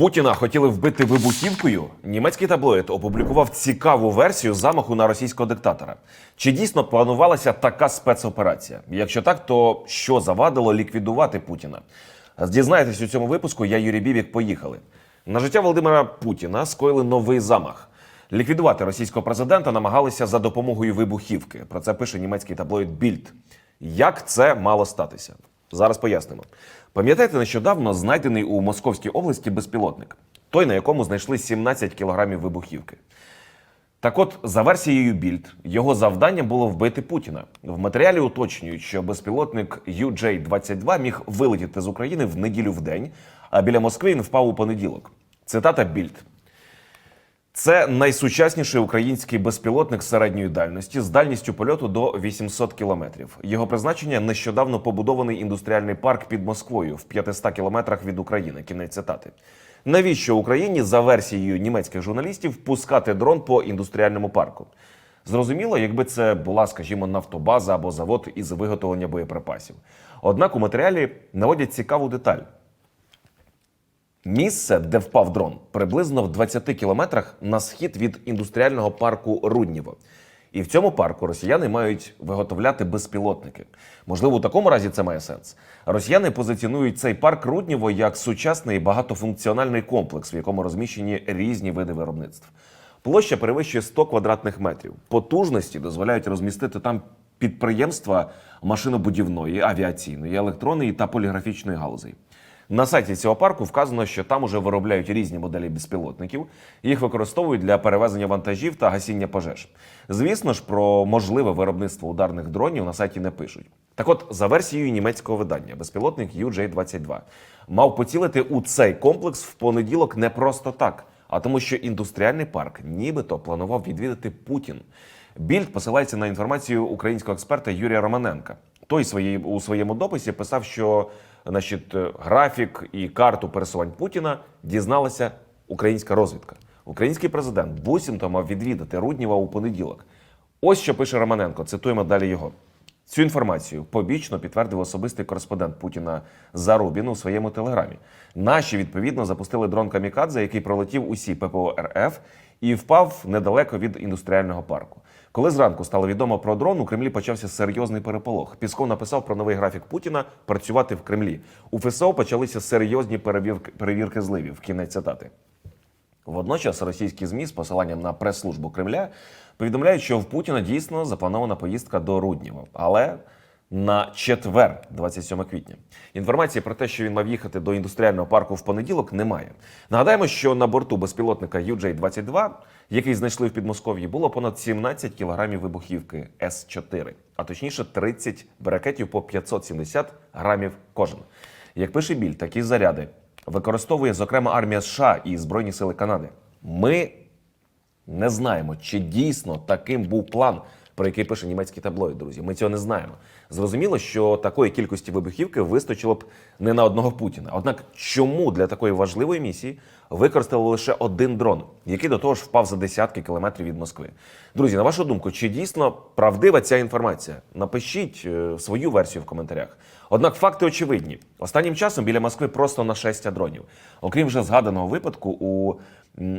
Путіна хотіли вбити вибухівкою. Німецький таблоїд опублікував цікаву версію замаху на російського диктатора. Чи дійсно планувалася така спецоперація? Якщо так, то що завадило ліквідувати Путіна? Дізнаєтесь у цьому випуску. Я Юрій Бібік. Поїхали. На життя Володимира Путіна скоїли новий замах. Ліквідувати російського президента намагалися за допомогою вибухівки. Про це пише німецький таблоїд Більд. Як це мало статися? Зараз пояснимо. Пам'ятаєте, нещодавно знайдений у Московській області безпілотник, той, на якому знайшли 17 кілограмів вибухівки. Так от, за версією Більд, його завданням було вбити Путіна. В матеріалі уточнюють, що безпілотник UJ-22 міг вилетіти з України в неділю в день, а біля Москви він впав у понеділок. Цитата Більд. Це найсучасніший український безпілотник середньої дальності з дальністю польоту до 800 кілометрів. Його призначення нещодавно побудований індустріальний парк під Москвою в 500 кілометрах від України. Кінець цитати. Навіщо Україні за версією німецьких журналістів пускати дрон по індустріальному парку? Зрозуміло, якби це була, скажімо, нафтобаза або завод із виготовлення боєприпасів. Однак у матеріалі наводять цікаву деталь. Місце, де впав дрон, приблизно в 20 кілометрах на схід від індустріального парку Рудніво. І в цьому парку росіяни мають виготовляти безпілотники. Можливо, у такому разі це має сенс. Росіяни позиціонують цей парк Рудніво як сучасний багатофункціональний комплекс, в якому розміщені різні види виробництв. Площа перевищує 100 квадратних метрів. Потужності дозволяють розмістити там підприємства машинобудівної, авіаційної, електронної та поліграфічної галузей. На сайті цього парку вказано, що там уже виробляють різні моделі безпілотників. Їх використовують для перевезення вантажів та гасіння пожеж. Звісно ж, про можливе виробництво ударних дронів на сайті не пишуть. Так от, за версією німецького видання, безпілотник UJ-22 мав поцілити у цей комплекс в понеділок не просто так, а тому, що індустріальний парк нібито планував відвідати Путін. Більд посилається на інформацію українського експерта Юрія Романенка. Той своєї у своєму дописі писав, що значить, графік і карту пересувань Путіна дізналася українська розвідка. Український президент буцімто мав відвідати Рудніва у понеділок. Ось що пише Романенко. Цитуємо далі його. Цю інформацію побічно підтвердив особистий кореспондент Путіна Зарубін у своєму телеграмі. Наші відповідно запустили дрон Камікадзе, який пролетів усі ППО РФ і впав недалеко від індустріального парку. Коли зранку стало відомо про дрон, у Кремлі почався серйозний переполох. Пісков написав про новий графік Путіна працювати в Кремлі. У ФСО почалися серйозні перевірки, перевірки зливів. Кінець цитати. Водночас російські змі з посиланням на прес-службу Кремля повідомляють, що в Путіна дійсно запланована поїздка до Рудніва, але на четвер, 27 квітня. Інформації про те, що він мав їхати до індустріального парку в понеділок, немає. Нагадаємо, що на борту безпілотника UJ-22, який знайшли в Підмосков'ї, було понад 17 кілограмів вибухівки С-4, а точніше 30 ракетів по 570 грамів кожен. Як пише біль, такі заряди використовує зокрема армія США і Збройні Сили Канади. Ми не знаємо, чи дійсно таким був план, про який пише німецький таблоїд, друзі. Ми цього не знаємо. Зрозуміло, що такої кількості вибухівки вистачило б не на одного Путіна. Однак, чому для такої важливої місії використали лише один дрон, який до того ж впав за десятки кілометрів від Москви? Друзі, на вашу думку, чи дійсно правдива ця інформація? Напишіть е, свою версію в коментарях. Однак факти очевидні. Останнім часом біля Москви просто нашестя дронів. Окрім вже згаданого випадку, у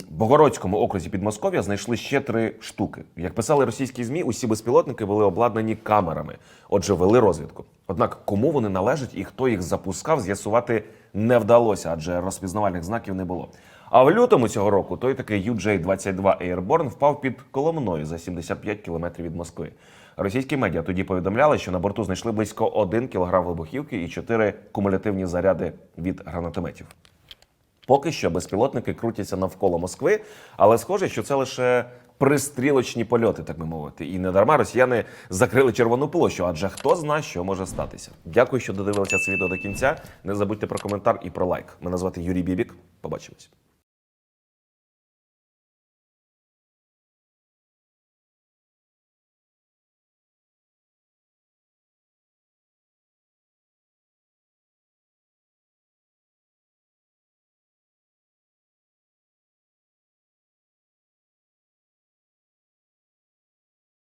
Богородському окрузі Підмосков'я знайшли ще три штуки. Як писали російські змі, усі безпілотники були обладнані камерами, отже, вели розвідку. Однак кому вони належать і хто їх запускав, з'ясувати не вдалося, адже розпізнавальних знаків не було. А в лютому цього року той такий UJ-22 Airborne впав під Коломною за 75 кілометрів від Москви. Російські медіа тоді повідомляли, що на борту знайшли близько 1 кілограм вибухівки і 4 кумулятивні заряди від гранатометів. Поки що безпілотники крутяться навколо Москви, але схоже, що це лише пристрілочні польоти, так би мовити. І не дарма росіяни закрили червону площу, адже хто знає, що може статися. Дякую, що додивилися це відео до кінця. Не забудьте про коментар і про лайк. Мене звати Юрій Бібік. Побачимось.